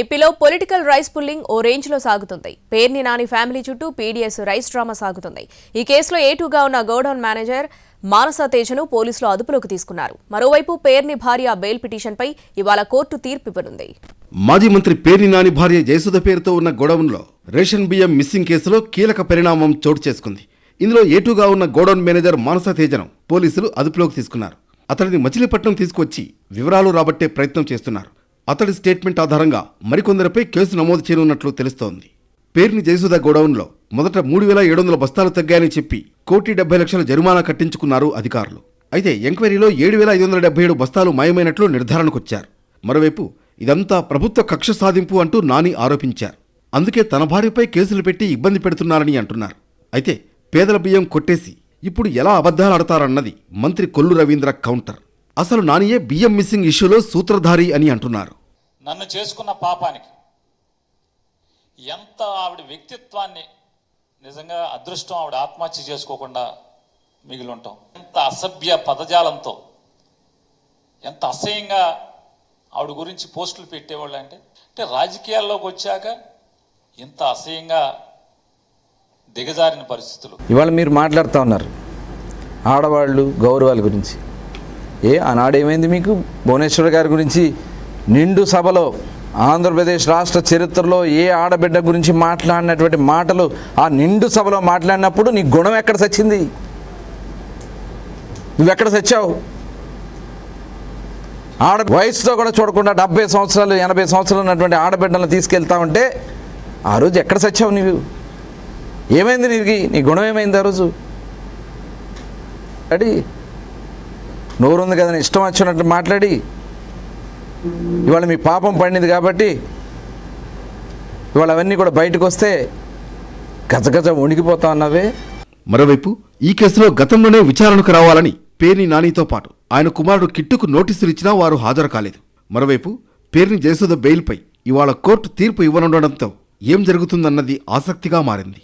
ఏపీలో political rice pulling ఓ రేంజ్లో సాగుతుంది. పేర్ని నాని ఫ్యామిలీ చుట్టూ పీడీఎస్ రైస్ డ్రామా సాగుతుంది. ఈ కేసులో ఏటుగా ఉన్న గోడౌన్ మేనేజర్ మానస తేజను పోలీసులు అదుపులోకి తీసుకున్నారు. మరోవైపు పేర్ని భార్య బెయిల్ పిటిషన్పై ఇవాళ కోర్టు తీర్పు ఇవ్వనుంది మాజీ మంత్రి పేర్ని నాని భార్య జయసుధ పేరుతో ఉన్న గోడౌన్లో రేషన్ బియ్యం మిస్సింగ్ కేసులో కీలక పరిణామం చోటు చేసుకుంది. ఇందులో ఏటుగా ఉన్న గోడౌన్ మేనేజర్ మానస తేజను పోలీసులు అదుపులోకి తీసుకున్నారు. అతడిని మచిలీపట్నం తీసుకొచ్చి వివరాలు రాబట్టే ప్రయత్నం చేస్తున్నారు. అతడి స్టేట్మెంట్ ఆధారంగా మరికొందరిపై కేసు నమోదు చేయనున్నట్లు తెలుస్తోంది. పేర్ని జయసుధ గోడౌన్లో మొదట మూడు వేల ఏడు వందల బస్తాలు తగ్గాయని చెప్పి కోటి డెబ్బై లక్షల జరిమానా కట్టించుకున్నారు అధికారులు. అయితే ఎంక్వైరీలో ఏడు వేల ఐదు వందల డెబ్బై ఏడు బస్తాలు మాయమైనట్లు నిర్ధారణకొచ్చారు. మరోవైపు ఇదంతా ప్రభుత్వ కక్ష సాధింపు అంటూ నాని ఆరోపించారు. అందుకే తన భార్యపై కేసులు పెట్టి ఇబ్బంది పెడుతున్నారని అంటున్నారు. అయితే పేదల బియ్యం కొట్టేసి ఇప్పుడు ఎలా అబద్ధాలు ఆడతారన్నది మంత్రి కొల్లు రవీంద్ర కౌంటర్. అసలు నానియే బియ్యం మిస్సింగ్ ఇష్యూలో సూత్రధారి అని అంటున్నారు. నన్ను చేసుకున్న పాపానికి ఎంత ఆవిడ వ్యక్తిత్వాన్ని నిజంగా అదృష్టం ఆవిడ ఆత్మహత్య చేసుకోకుండా మిగిలి ఉంటాం ఎంత అసభ్య పదజాలంతో ఎంత అసహ్యంగా ఆవిడ గురించి పోస్టులు పెట్టేవాళ్ళు అంటే అంటే రాజకీయాల్లోకి వచ్చాక ఇంత అసహ్యంగా దిగజారిన పరిస్థితులు. ఇవాళ మీరు మాట్లాడుతూ ఉన్నారు. ఆడవాళ్ళు గౌరవాల గురించి. ఏ ఆనాడేమైంది మీకు? భువనేశ్వర్ గారి గురించి నిండు సభలో ఆంధ్రప్రదేశ్ రాష్ట్ర చరిత్రలో ఏ ఆడబిడ్డ గురించి మాట్లాడినటువంటి మాటలు ఆ నిండు సభలో మాట్లాడినప్పుడు నీ గుణం ఎక్కడ సచ్చింది? నువ్వెక్కడ సచ్చావు? ఆడ వయసుతో కూడా చూడకుండా డెబ్బై సంవత్సరాలు ఎనభై సంవత్సరాలు ఉన్నటువంటి ఆడబిడ్డలను తీసుకెళ్తా ఉంటే ఆ రోజు ఎక్కడ సచ్చావు నీవు? ఏమైంది నీకు? నీ గుణం ఏమైంది ఆ రోజు? అడి నోరు ఉంది కదా ఇష్టం వచ్చినట్టు మాట్లాడి. ఇవాళ మీ పాపం పండింది కాబట్టి ఇవాళ అవన్నీ కూడా బయటకు వస్తే గజగజ వణికిపోతా ఉన్నావే. మరోవైపు ఈ కేసులో గతంలోనే విచారణకు రావాలని పేర్ని నానితో పాటు ఆయన కుమారుడు కిట్టుకు నోటీసులు ఇచ్చినా వారు హాజరు కాలేదు. మరోవైపు పేర్ని జయసుధ బెయిల్పై ఇవాళ కోర్టు తీర్పు ఇవ్వనుండడంతో ఏం జరుగుతుందన్నది ఆసక్తిగా మారింది.